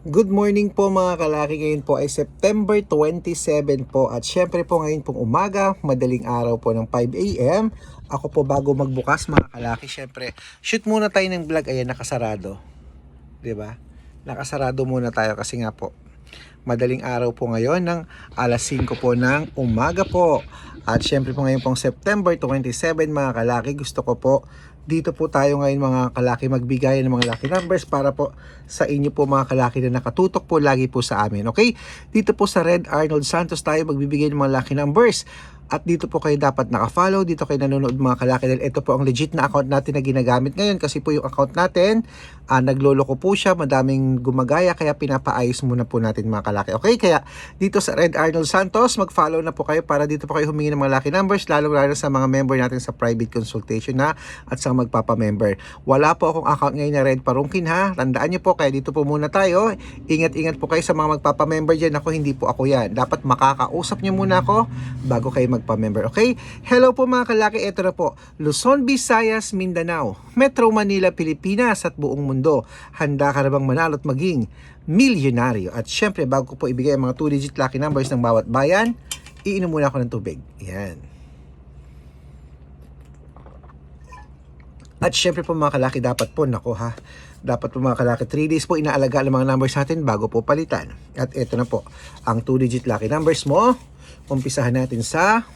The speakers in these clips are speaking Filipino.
Good morning po mga kalaki. Ngayon po ay September 27 po at syempre po ngayon pong umaga, madaling araw po ng 5 a.m. Ako po bago magbukas mga kalaki, syempre shoot muna tayo ng vlog. Ayan, nakasarado. ba? Nakasarado muna tayo kasi nga po madaling araw po ngayon ng alas 5 po ng umaga po. At syempre po ngayon pong September 27 mga kalaki, gusto ko po dito po tayo ngayon mga kalaki magbigay ng mga lucky numbers para po sa inyo po mga kalaki na nakatutok po lagi po sa amin. Okay? Dito po sa Red Arnold Santos tayo magbibigay ng mga lucky numbers. At dito po kayo dapat naka-follow, dito kayo nanonood mga kalaki dahil ito po ang legit na account natin na ginagamit ngayon kasi po yung account natin, uh, nagloloko po siya, madaming gumagaya kaya pinapaayos muna po natin mga kalaki. Okay, kaya dito sa Red Arnold Santos, mag-follow na po kayo para dito po kayo humingi ng mga lucky numbers, lalo lalo sa mga member natin sa private consultation na at sa magpapa-member. Wala po akong account ngayon na Red Parungkin ha, tandaan nyo po, kaya dito po muna tayo, ingat-ingat po kayo sa mga magpapa-member dyan, ako hindi po ako yan. Dapat makakausap nyo muna ako bago kayo magpa-member. Okay? Hello po mga kalaki, ito na po. Luzon, Visayas, Mindanao, Metro Manila, Pilipinas at buong mundo. Handa ka na bang manalo at maging milyonaryo? At syempre, bago ko po ibigay ang mga 2-digit lucky numbers ng bawat bayan, iinom muna ako ng tubig. Yan. At syempre po mga kalaki, dapat po, nako ha, dapat po mga kalaki, 3 days po inaalaga ang mga numbers natin bago po palitan. At ito na po, ang 2-digit lucky numbers mo. Umpisahan natin sa,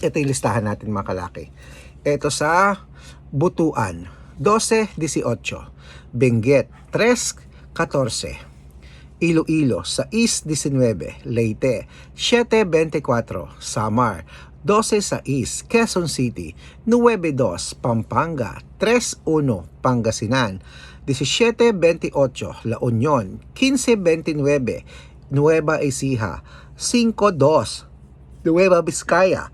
ito yung listahan natin mga kalaki. Ito sa Butuan, 12-18. Benguet, 3-14. Iloilo, 6-19. Leyte, 7-24. Samar, 12-6. Quezon City, 9-2. Pampanga, 3-1. Pangasinan, 17-28. La Union, 15-29. Nueva Ecija, 5-2. Nueva Vizcaya.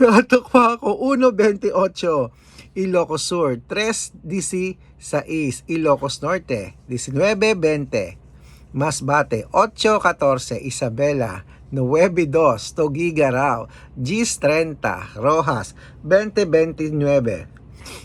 Natok pa ako, 1.28. Ilocos Sur, 3.16. Ilocos Norte, 19.20. Masbate, 8.14. Isabela, 9.2. Togigaraw, Gis 30. Rojas, 20.29.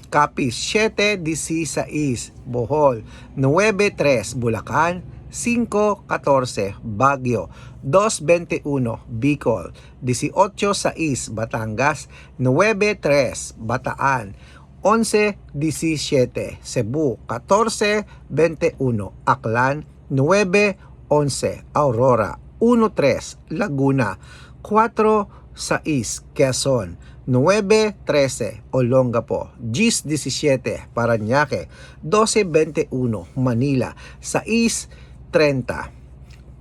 Capiz, 7.16. Bohol, 9.3. Bulacan, 5.14 Baguio, 2.21 Bicol, 18.6 Batangas, 9.3 Bataan, 11.17 Cebu, 14.21 Aklan, 9.11 Aurora, 1.3 Laguna, 4.6 Quezon, 9.13 Olongapo, 10.17 Paranaque, 12.21 Manila, 6 30.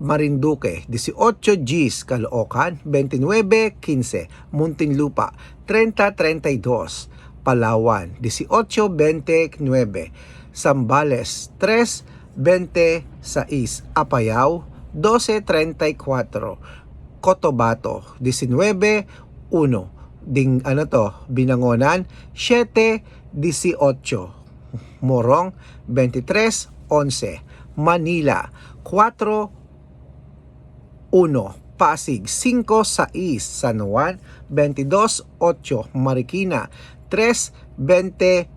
Marinduque, 18 Gs, Caloocan, 29-15, Muntinlupa, 30-32, Palawan, 18-29, Sambales, 3-26, Apayao, 12-34, Cotabato, 19-1, Ding, ano to, Binangonan, 7-18, Morong, 23-11, Manila 4-1 Pasig 5-6 San Juan 22-8 Marikina 3-29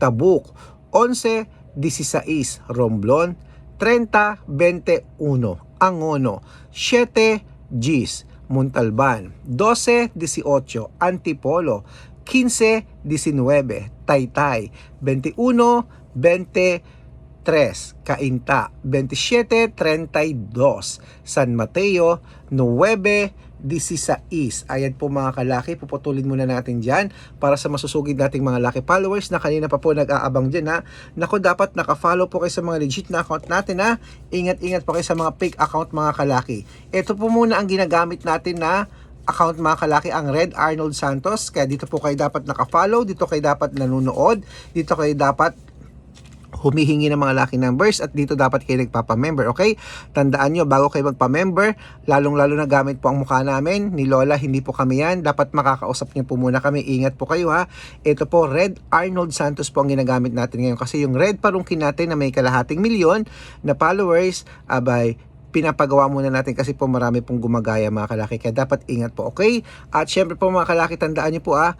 Tabuk 11-16 Romblon 30-21 Angono 7 Gis. Montalban 12-18 Antipolo 15-19 Taytay 21-20 3, Cainta, 27.32, San Mateo, 9.16. Ayan po mga kalaki, puputulin muna natin dyan para sa masusugid nating mga laki followers na kanina pa po nag-aabang dyan ha. Naku, dapat naka-follow po kayo sa mga legit na account natin ha. Ingat-ingat po kayo sa mga fake account mga kalaki. Ito po muna ang ginagamit natin na account mga kalaki ang Red Arnold Santos. Kaya dito po kayo dapat naka-follow, dito kayo dapat nanonood, dito kayo dapat humihingi ng mga lucky numbers at dito dapat kayo nagpapa-member, okay? Tandaan nyo, bago kayo magpa-member, lalong-lalo na gamit po ang mukha namin, ni Lola, hindi po kami yan. Dapat makakausap niyo po muna kami. Ingat po kayo ha. Ito po, Red Arnold Santos po ang ginagamit natin ngayon kasi yung Red Parungkin natin na may kalahating milyon na followers, abay, pinapagawa muna natin kasi po marami pong gumagaya mga kalaki kaya dapat ingat po okay at syempre po mga kalaki tandaan niyo po ah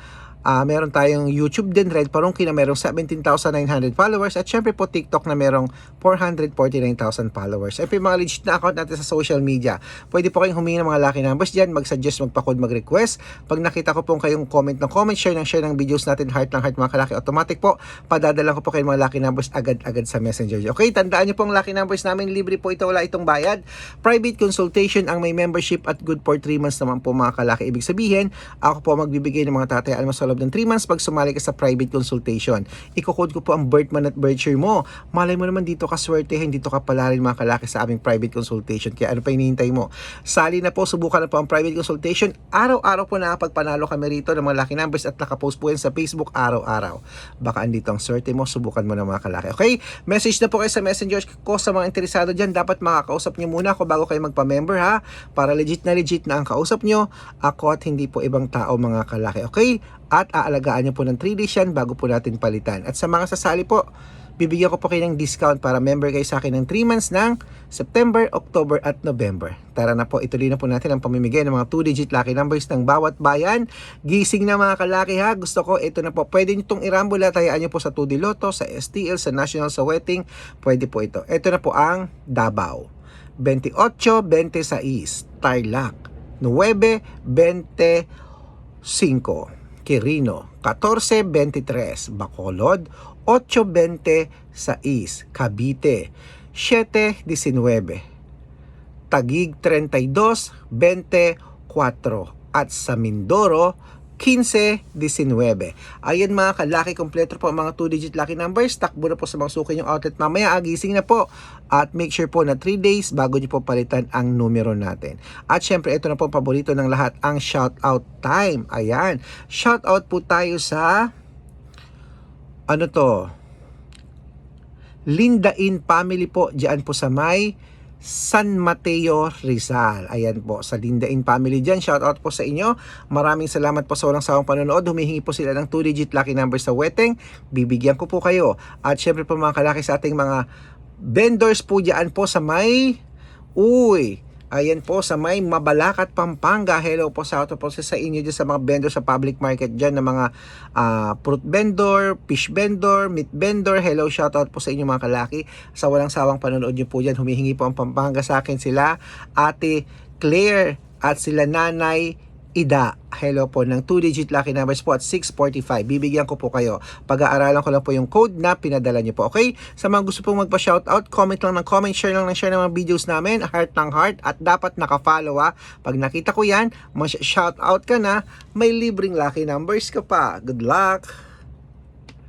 Ah, meron tayong YouTube din, Red Parungki na merong 17,900 followers at syempre po TikTok na merong 449,000 followers. At yung mga legit na account natin sa social media. Pwede po kayong humingi ng mga lucky numbers dyan, mag-suggest, magpa-code, mag-request. Pag nakita ko po kayong comment ng comment, share ng share ng videos natin, heart ng heart mga kalaki, automatic po, padadala ko po kayo mga lucky numbers agad-agad sa messenger. Okay, tandaan nyo po ang lucky numbers namin, libre po ito, wala itong bayad. Private consultation ang may membership at good for 3 months naman po mga kalaki. Ibig sabihin, ako po magbibigay ng mga tatayaan mo sa loob ng 3 months pag sumali ka sa private consultation. Iko-code ko po ang birth month at birth year mo. Malay mo naman dito ka swertehin, dito ka pala rin mga kalaki sa aming private consultation. Kaya ano pa hinihintay mo? Sali na po, subukan na po ang private consultation. Araw-araw po nakapagpanalo kami rito ng mga lucky numbers at nakapost po yan sa Facebook araw-araw. Baka andito ang swerte mo, subukan mo na mga kalaki. Okay? Message na po kayo sa messenger ko sa mga interesado dyan. Dapat makakausap nyo muna ako bago kayo magpa-member ha. Para legit na legit na ang kausap nyo. Ako at hindi po ibang tao mga kalaki. Okay? At aalagaan nyo po ng 3 days yan bago po natin palitan. At sa mga sasali po, bibigyan ko po kayo ng discount para member kayo sa akin ng 3 months ng September, October at November. Tara na po, ituloy na po natin ang pamimigay ng mga 2-digit lucky numbers ng bawat bayan. Gising na mga kalaki ha, gusto ko, ito na po. Pwede nyo itong irambula, tayaan nyo po sa 2D Lotto, sa STL, sa National, sa Wedding. Pwede po ito. Ito na po ang Davao. 28-26, Tarlac. 9-25, Quirino. 14-23, Bacolod. 8-26, Cavite. 7-19, Tagig 32-24 at sa Mindoro 15-19. Ayan mga kalaki, kompleto po ang mga 2-digit lucky numbers. Takbo na po sa mga suki yung outlet mamaya. Agising na po. At make sure po na 3 days bago nyo po palitan ang numero natin. At syempre, ito na po paborito ng lahat, ang shoutout time. Ayan. Shoutout po tayo sa ano to? Linda In Family po, diyan po sa may San Mateo Rizal. Ayan po, sa Linda In Family dyan. Shout out po sa inyo. Maraming salamat po sa walang sawang panonood. Humihingi po sila ng 2-digit lucky number sa Weteng. Bibigyan ko po kayo. At syempre po mga kalaki sa ating mga vendors po dyan po sa may... Uy, Ayan po sa may Mabalacat, Pampanga. Hello po sa auto po sa inyo dyan sa mga vendor sa public market dyan ng mga ah, fruit vendor, fish vendor, meat vendor. Hello, shout out po sa inyo mga kalaki. Sa walang sawang panonood nyo po dyan. Humihingi po ang Pampanga sa akin sila. Ate Claire at sila Nanay Ida. Hello po ng 2-digit lucky numbers po at 645. Bibigyan ko po kayo. Pag-aaralan ko lang po yung code na pinadala nyo po. Okay? Sa mga gusto pong magpa-shoutout, comment lang ng comment, share lang ng share ng mga videos namin, heart ng heart, at dapat naka-follow ha. Pag nakita ko yan, mas shoutout ka na, may libreng lucky numbers ka pa. Good luck!